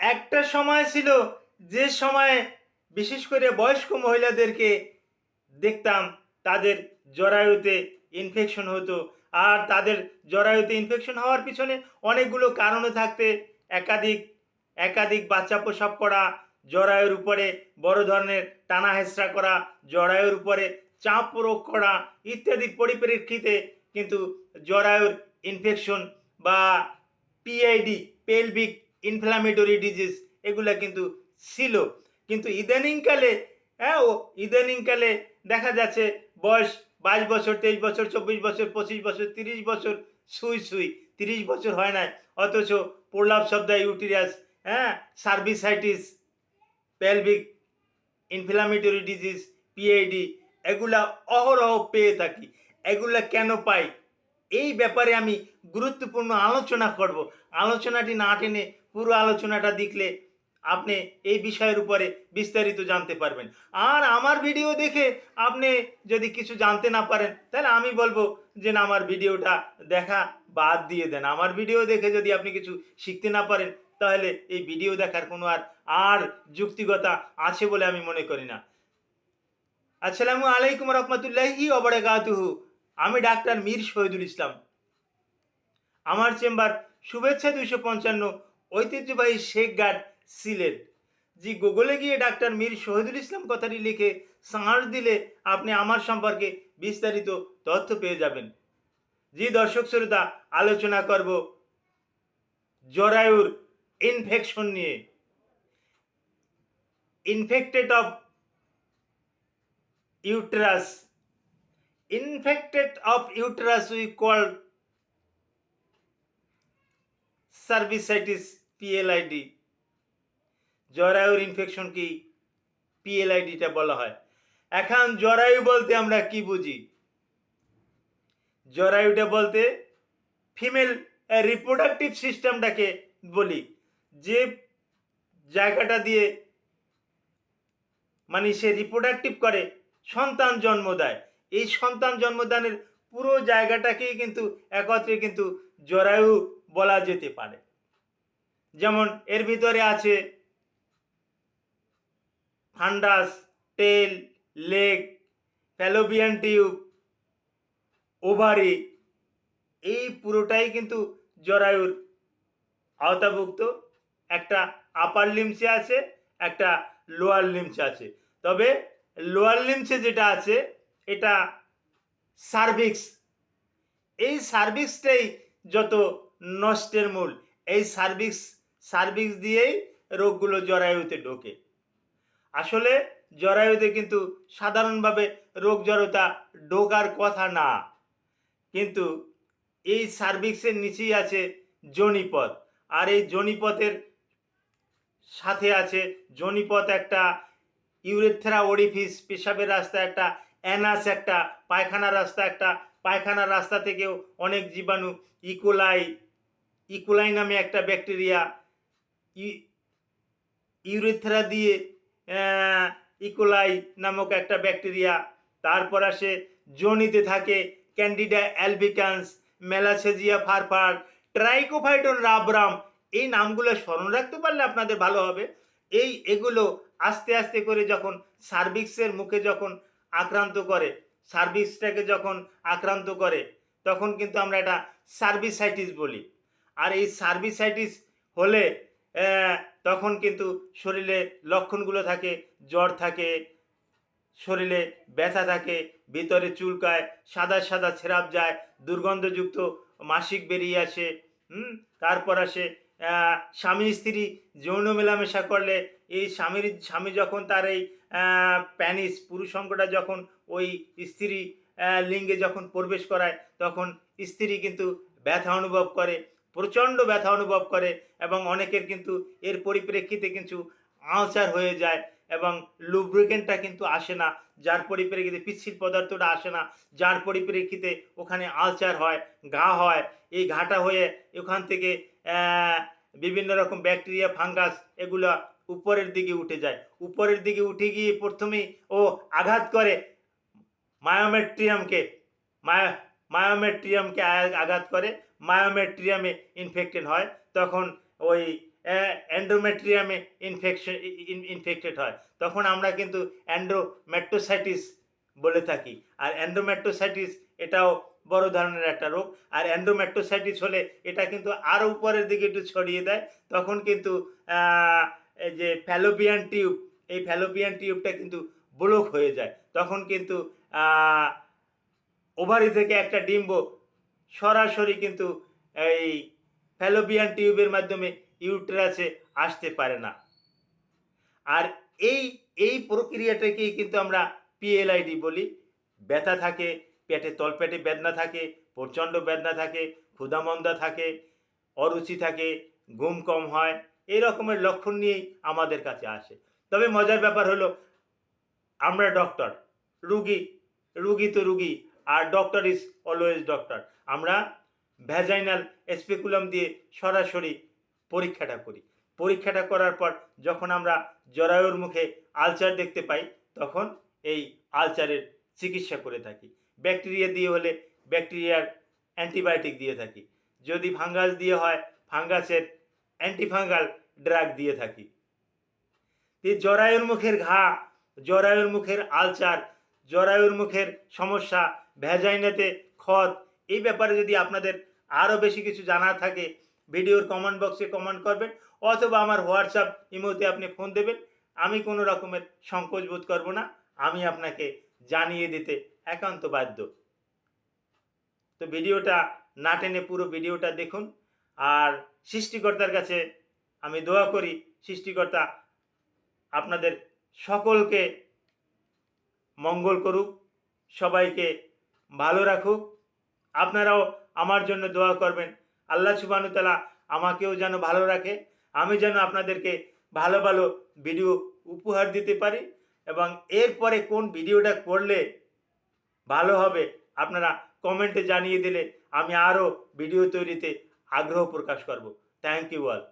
একটা সময় ছিল যে সময়ে বিশেষ করে বয়স্ক মহিলাদেরকে দেখতাম তাদের জরায়ুতে ইনফেকশন হতো। আর তাদের জরায়ুতে ইনফেকশন হওয়ার পিছনে অনেকগুলো কারণও থাকতে। একাধিক একাধিক বাচ্চা প্রসব করা, জরায়ুর উপরে বড় ধরনের টানা হেঁচড়া করা, জরায়ুর উপরে চাপ প্রয়োগ করা ইত্যাদির পরিপ্রেক্ষিতে কিন্তু জরায়ুর ইনফেকশন বা পিআইডি পেলভিক ইনফ্লামেটরি ডিজিজ এগুলা কিন্তু ছিল। কিন্তু ইদানিংকালে হ্যাঁ ও ইদানিংকালে দেখা যাচ্ছে বয়স বাইশ বছর, তেইশ বছর, চব্বিশ বছর, পঁচিশ বছর, তিরিশ বছর সুই সুই, তিরিশ বছর হয় না অথচ প্রলাপ শব্দ ইউটিরিয়াস হ্যাঁ cervicitis, pelvic inflammatory disease PID এগুলা অহরহ পেয়ে থাকি। এগুলা কেন পাই? এই ব্যাপারে আমি গুরুত্বপূর্ণ আলোচনা করব। আলোচনাটি না টেনে পুরো আলোচনাটা দেখলে আপনি এই বিষয়ের উপরে বিস্তারিত জানতে পারবেন। আর আমার ভিডিও দেখে আপনি যদি কিছু জানতে না পারেন, তাহলে আমি বলব যে না, আমার ভিডিওটা দেখা বাদ দিয়ে দেন। আমার ভিডিও দেখে যদি আপনি কিছু শিখতে না পারেন, তাহলে এই ভিডিও দেখার কোনো আর আর যুক্তিগতা আছে বলে আমি মনে করি না। আসসালামু আলাইকুম রহমতুল্লাহি ওবরাকাতুহু আমি ডাক্তার মীর শহীদুল ইসলাম। আমার চেম্বার শুভেচ্ছা দুইশো পঞ্চান্ন ঐতিহ্যবাহী শেখ গার্ড সিলেট। জি, গুগলে গিয়ে ডাক্তার মীর শহীদুল ইসলাম কথাটি লিখে সাঁড় দিলে আপনি আমার সম্পর্কে বিস্তারিত তথ্য পেয়ে যাবেন। জি, দর্শক শ্রোতা, আলোচনা করব জরায়ুর ইনফেকশন নিয়ে। Infected of uterus infected of uterus, we call cervicitis PLID জরায়ুর ইনফেকশন কি? পিএলআইডিটা বলা হয়। এখন জরায়ু বলতে আমরা কি বুঝি? জরায়ুটা বলতে ফিমেল রিপ্রোডাক্টিভ সিস্টেমটাকে বলি। যে জায়গাটা দিয়ে মানে সে রিপ্রোডাক্টিভ করে, সন্তান জন্ম দেয়। এই সন্তান জন্মদানের পুরো জায়গাটাকেই কিন্তু একত্রে কিন্তু জরায়ু বলা যেতে পারে। যেমন এর ভিতরে আছে ফান্ডাস টেল লেগ ফ্যালোবিয়ান টিউব, ওভারি, এই পুরোটাই কিন্তু জরায়ুর আওতাভুক্ত। একটা আপার লিমসে আছে, একটা লোয়ার লিমসে আছে। তবে লোয়ার লিমসে যেটা আছে এটা সার্ভিক্স। এই সার্ভিক্সটাই যত নষ্টের মূল, এই সার্ভিক্স সার্ভিক্স দিয়েই রোগগুলো জরায়ুতে ঢোকে। আসলে জরায়ুতে কিন্তু সাধারণভাবে রোগ জড়তা ঢোকার কথা না। কিন্তু এই সার্ভিক্সের নিচেই আছে জনিপথ। আর এই জনিপথের সাথে আছে জনিপথ একটা ইউরেথ্রা ওরিফিস, পেশাবের রাস্তা একটা অ্যানাস একটা, পায়খানা রাস্তা একটা পায়খানার রাস্তা থেকেও অনেক জীবাণু, ইকোলাই ইকোলাই নামে একটা ব্যাকটেরিয়া ইউরেথ্রা দিয়ে ইকোলাই নামক একটা ব্যাকটেরিয়া, তারপর আসে জনিতে থাকে Candida albicans Malassezia furfur, Trichophyton rubrum, এই নামগুলো স্মরণ রাখতে পারলে আপনাদের ভালো হবে। এই এগুলো আস্তে আস্তে করে যখন সার্ভিক্সের মুখে যখন আক্রান্ত করে, সার্ভিসটাকে যখন আক্রান্ত করে, তখন কিন্তু আমরা এটা সার্ভিসাইটিস বলি। আর এই সার্ভিসাইটিস হলে তখন কিন্তু শরীরে লক্ষণগুলো থাকে, জ্বর থাকে, শরীরে ব্যথা থাকে, ভিতরে চুলকায়, সাদা সাদা ছেঁড়াপ যায়, দুর্গন্ধযুক্ত মাসিক বেরিয়ে আসে, হুম? তারপর আসে স্বামী স্ত্রী যৌন মেলামেশা করলে, এই স্বামীর, স্বামী যখন তার এই প্যানিস, পুরুষ অঙ্গটা যখন ওই স্ত্রী লিঙ্গে যখন প্রবেশ করায়, তখন স্ত্রী কিন্তু ব্যথা অনুভব করে, প্রচণ্ড ব্যথা অনুভব করে এবং অনেকের কিন্তু এর পরিপ্রেক্ষিতে কিন্তু আলসার হয়ে যায় এবং লুব্রিকেন্টটা কিন্তু আসে না, যার পরিপ্রেক্ষিতে পিচ্ছিল পদার্থটা আসে না, যার পরিপ্রেক্ষিতে ওখানে আলচার হয়, ঘা হয়, এই ঘাটা হয়ে ওখান থেকে বিভিন্ন রকম ব্যাকটেরিয়া, ফাঙ্গাস এগুলো উপরের দিকে উঠে যায়। উপরের দিকে উঠে গিয়ে প্রথমেই ও আঘাত করে মায়োমেট্রিয়ামকে। মায়া, মায়োমেট্রিয়ামকে আঘাত করে। মায়োমেট্রিয়ামে ইনফেক্টেড হয়। তখন ওই অ্যান্ড্রোমেট্রিয়ামে ইনফেকশন ইনফেক্টেড হয়। তখন আমরা কিন্তু অ্যান্ড্রোমেট্রোসাইটিস বলে থাকি। আর অ্যান্ড্রোমেট্রোসাইটিস এটাও বড় ধরনের একটা রোগ। আর অ্যান্ড্রোমেট্রোসাইটিস হলে এটা কিন্তু আরও উপরের দিকে একটু ছড়িয়ে দেয়। তখন কিন্তু যে ফ্যালোপিয়ান টিউব এই ফ্যালোপিয়ান টিউবটা কিন্তু ব্লক হয়ে যায়। তখন কিন্তু ওভারি থেকে একটা ডিম্ব সরাসরি কিন্তু এই ফ্যালোপিয়ান টিউবের মাধ্যমে ইউটেরাসে আসতে পারে না। আর এই এই প্রক্রিয়াটাকেই কিন্তু আমরা পিএলআইডি বলি। ব্যথা থাকে, পেটে তলপেটে বেদনা থাকে, প্রচণ্ড বেদনা থাকে, ক্ষুধামন্দা থাকে, অরুচি থাকে, ঘুম কম হয় এই রকমের লক্ষণ নিয়েই আমাদের কাছে আসে। তবে মজার ব্যাপার হলো, আমরা ডক্টর রুগী রুগী তো রুগী, আর ডক্টর ইজ অলওয়েজ ডক্টর আমরা ভ্যাজাইনাল স্পেকুলাম দিয়ে সরাসরি পরীক্ষাটা করি। পরীক্ষাটা করার পর যখন আমরা জরায়ুর মুখে আলচার দেখতে পাই, তখন এই আলচারের চিকিৎসা করে থাকি। ব্যাকটেরিয়া দিয়ে হলে ব্যাকটেরিয়ার অ্যান্টিবায়োটিক দিয়ে থাকি। যদি ফাঙ্গাস দিয়ে হয় ফাঙ্গাসের অ্যান্টিফাঙ্গাল ড্রাগ দিয়ে থাকি। জরায়ুর মুখের ঘা, জরায়ুর মুখের আলচার জরায়ুর মুখের সমস্যা, ভ্যাজাইনাতে ক্ষত, এই ব্যাপারে যদি আপনাদের আরও বেশি কিছু জানার থাকে, ভিডিওর কমেন্ট বক্সে কমেন্ট করবেন, অথবা আমার হোয়াটসঅ্যাপ ইমোতে আপনি ফোন দেবেন, আমি কোনো রকমের সংকোচ বোধ করব না, আমি আপনাকে জানিয়ে দিতে একান্ত বাধ্য। তো ভিডিওটা না টেনে পুরো ভিডিওটা দেখুন, আর সৃষ্টিকর্তার কাছে আমি দোয়া করি সৃষ্টিকর্তা আপনাদের সকলকে মঙ্গল করুক, সবাইকে ভালো রাখুক। আপনারাও আমার জন্য দোয়া করবেন। আল্লাহ সুবানুতালা আমাকেও যেন ভালো রাখে। আমি যেন আপনাদেরকে ভালো ভালো ভিডিও উপহার দিতে পারি এবং এরপরে কোন ভিডিওটা করলে ভালো হবে আপনারা কমেন্টে জানিয়ে দিলে আমি আরও ভিডিও তৈরিতে আগ্রহ প্রকাশ করব। Thank you all